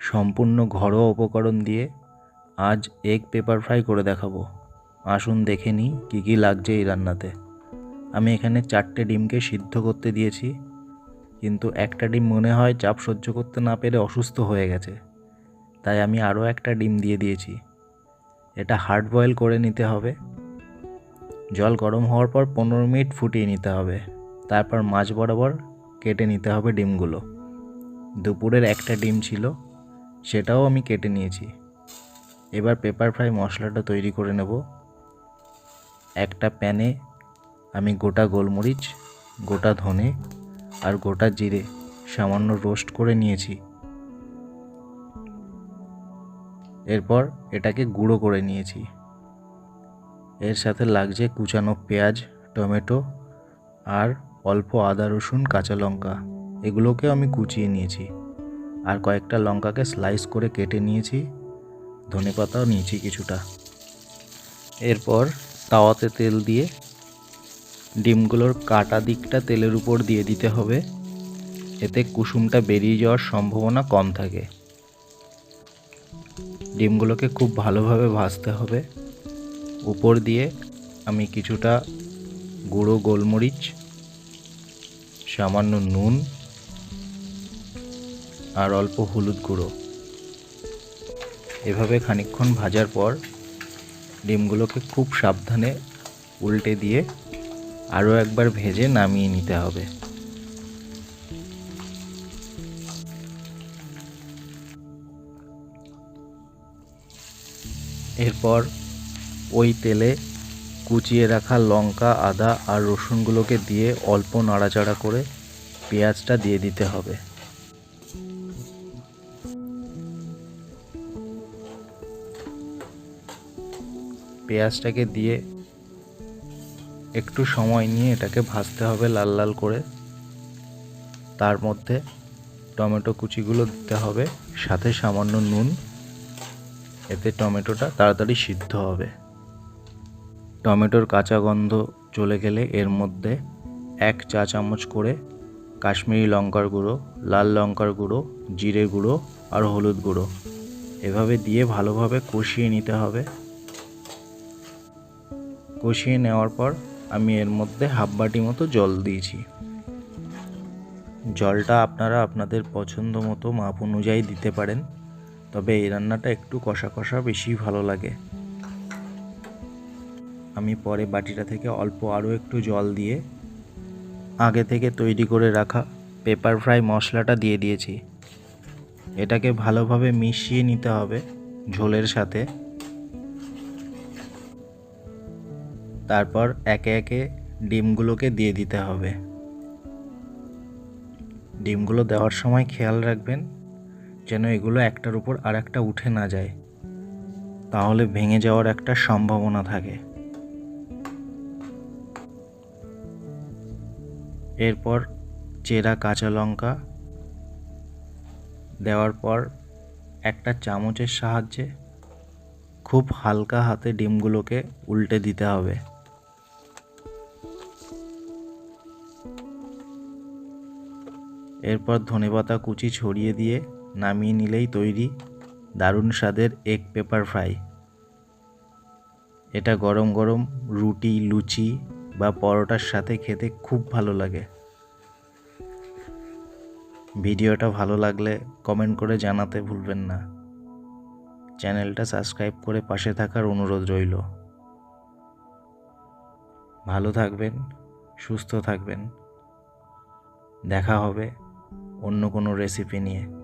সম্পূর্ণ ঘরোয়া উপকরণ দিয়ে আজ এগ পেপার ফ্রাই করে দেখাবো। আসুন দেখে নিই কী কী লাগছে এই রান্নাতে। আমি এখানে চারটে ডিমকে সিদ্ধ করতে দিয়েছি, কিন্তু একটা ডিম মনে হয় চাপ সহ্য করতে না পেরে অসুস্থ হয়ে গেছে, তাই আমি আরও একটা ডিম দিয়ে দিয়েছি। এটা হার্ড বয়েল করে নিতে হবে। জল গরম হওয়ার পর পনেরো মিনিট ফুটিয়ে নিতে হবে। তারপর মাছ বরাবর কেটে নিতে হবে ডিমগুলো। দুপুরের একটা ডিম ছিল সেটাও আমি কেটে নিয়েছি। এবার পেপার ফ্রাই মশলাটা তৈরি করে নেব। একটা প্যানে আমি গোটা গোলমরিচ, গোটা ধনে আর গোটা জিরে সামান্য রোস্ট করে নিয়েছি। এরপর এটাকে গুঁড়ো করে নিয়েছি। এর সাথে লাগছে কুচানো পেঁয়াজ, টমেটো আর অল্প আদা রসুন, কাঁচা লঙ্কা। এগুলোকেও আমি কুচিয়ে নিয়েছি। আর কয়েকটা লঙ্কাকে স্লাইস করে কেটে নিয়েছি। ধনে পাতাও নিয়েছি কিছুটা। এরপর তাওয়াতে তেল দিয়ে ডিমগুলোর কাটা দিকটা তেলের উপর দিয়ে দিতে হবে। এতে কুসুমটা বেরিয়ে যাওয়ার সম্ভাবনা কম থাকে। ডিমগুলোকে খুব ভালোভাবে ভাজতে হবে। উপর দিয়ে আমি কিছুটা গুঁড়ো গোলমরিচ, সামান্য নুন আর অল্প হলুদ গুঁড়ো। এভাবে খানিকক্ষণ ভাজার পর ডিমগুলোকে খুব সাবধানে উল্টে দিয়ে আরও একবার ভেজে নামিয়ে নিতে হবে। এরপর ওই তেলে কুচিয়ে রাখা লঙ্কা, আদা আর রসুনগুলোকে দিয়ে অল্প নাড়াচাড়া করে পেঁয়াজটা দিয়ে দিতে হবে। পেঁয়াজটাকে দিয়ে একটু সময় নিয়ে এটাকে ভাজতে হবে লাল লাল করে। তার মধ্যে টমেটো কুচিগুলো দিতে হবে, সাথে সামান্য নুন। এতে টমেটোটা তাড়াতাড়ি সিদ্ধ হবে। টমেটোর কাঁচা গন্ধ চলে গেলে এর মধ্যে এক চা চামচ করে কাশ্মীরি লঙ্কার গুঁড়ো, লাল লঙ্কার গুঁড়ো, জিরে গুঁড়ো আর হলুদ গুঁড়ো। এভাবে দিয়ে ভালোভাবে কষিয়ে নিতে হবে। কষিয়ে নেওয়ার পর আমি এর মধ্যে হাফ বাটি মতো জল দিয়েছি। জলটা আপনারা আপনাদের পছন্দ মতো মাপ অনুযায়ী দিতে পারেন, তবে এই রান্নাটা একটু কষা কষা বেশি ভালো লাগে। আমি পরে বাটিটা থেকে অল্প আরও একটু জল দিয়ে আগে থেকে তৈরি করে রাখা পেপার ফ্রাই মশলাটা দিয়ে দিয়েছি। এটাকে ভালোভাবে মিশিয়ে নিতে হবে ঝোলের সাথে। তারপর একে একে ডিমগুলোকে দিয়ে দিতে হবে। ডিমগুলো দেওয়ার সময় খেয়াল রাখবেন যেন এগুলো একটার উপর আর একটা উঠে না যায়। তাহলে ভেঙে যাওয়ার একটা সম্ভাবনা থাকে। এরপর চেরা কাঁচা লঙ্কা দেওয়ার পর একটা চামচের সাহায্যে খুব হালকা হাতে ডিমগুলোকে উল্টে দিতে হবে। এরপর ধনেপাতা কুচি ছড়িয়ে দিয়ে নামিয়ে নিলেই তৈরি দারুণ স্বাদের এগ পেপার ফ্রাই এটা গরম গরম রুটি, লুচি বা পরোটার সাথে খেতে খুব ভালো লাগে। ভিডিওটা ভালো লাগলে কমেন্ট করে জানাতে ভুলবেন না। চ্যানেলটা সাবস্ক্রাইব করে পাশে থাকার অনুরোধ রইল। ভালো থাকবেন, সুস্থ থাকবেন। দেখা হবে অন্য কোনো রেসিপি নিয়ে।